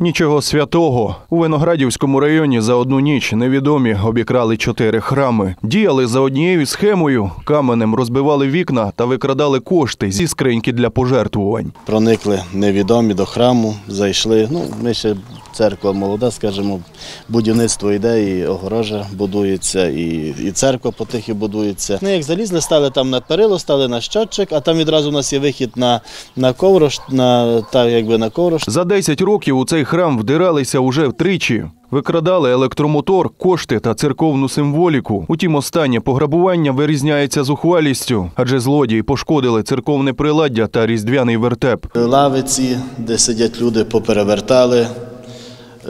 Нічого святого. У Виноградівському районі за одну ніч невідомі обікрали чотири храми. Діяли за однією схемою, каменем розбивали вікна та викрадали кошти зі скриньки для пожертвувань. Проникли невідомі до храму, зайшли. Ну, ми ще церква молода, скажімо, будівництво йде, і огорожа будується, і, і церква потихи будується. Ну, як залізли, стали там на перило, стали на щотчик, а там відразу у нас є вихід на, на коврош, на, так, якби на коврош. За 10 років у цей храм вдиралися уже втричі. Викрадали електромотор, кошти та церковну символіку. Утім, останнє пограбування вирізняється зухвалістю, адже злодії пошкодили церковне приладдя та різдвяний вертеп. Лавиці, де сидять люди, поперевертали.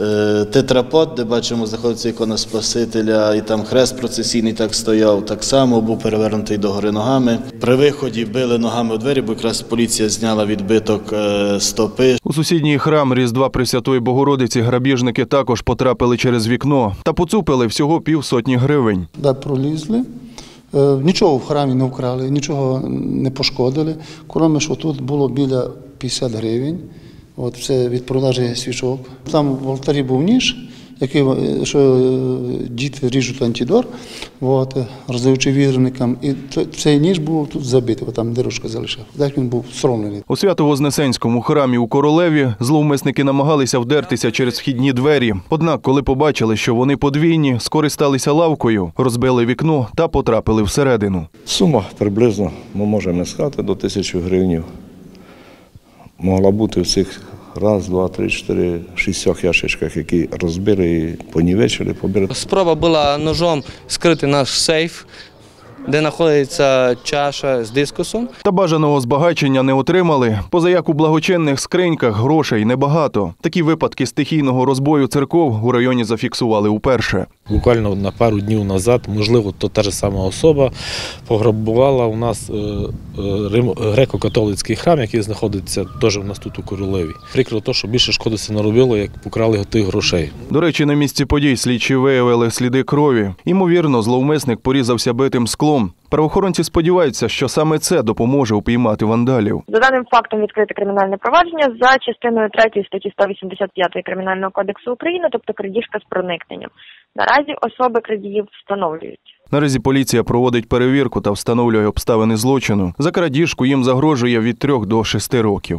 Е, Тетрапод, де бачимо, знаходиться ікона Спасителя, і там хрест процесійний так стояв, так само був перевернутий догори ногами. При виході били ногами у двері, бо якраз поліція зняла відбиток е, стопи. У сусідній храм Різдва Пресвятої Богородиці грабіжники також потрапили через вікно та поцупили всього півсотні гривень. де пролізли. Е, Нічого в храмі не вкрали, нічого не пошкодили. Кроме що тут було біля 50 гривень. От це від продажі свічок. Там в алтарі був ніж, який е, що е, діти ріжуть антидор, от, роздаючи вірникам. І цей ніж був тут забитий, там дирочка залишав. Так він був сромлений. У Свято-Вознесенському храмі у Королеві зловмисники намагалися вдертися через вхідні двері. Однак, коли побачили, що вони подвійні, скористалися лавкою, розбили вікно та потрапили всередину. Сума приблизно ми можемо сказати до тисячі гривень. Могла бути в цих раз, два, три, чотири, шістьох ящичках, які розбили і понівечили, побили. Спроба була ножом скрити наш сейф, де знаходиться чаша з дискусом. Та бажаного збагачення не отримали, поза як у благочинних скриньках грошей небагато. Такі випадки стихійного розбою церков у районі зафіксували уперше. Буквально на пару днів назад, можливо, то та ж сама особа пограбувала у нас е, греко-католицький храм, який знаходиться теж у нас тут у Королеві. Прикро то, що більше шкоди це наробило, як покрали тих грошей. До речі, на місці подій слідчі виявили сліди крові. Ймовірно, зловмисник порізався битим склом. Правоохоронці сподіваються, що саме це допоможе упіймати вандалів. За даним фактом відкрите кримінальне провадження за частиною 3 статті 185 Кримінального кодексу України, тобто крадіжка з проникненням. Наразі особи крадіїв встановлюють. Наразі поліція проводить перевірку та встановлює обставини злочину. За крадіжку їм загрожує від трьох до шести років.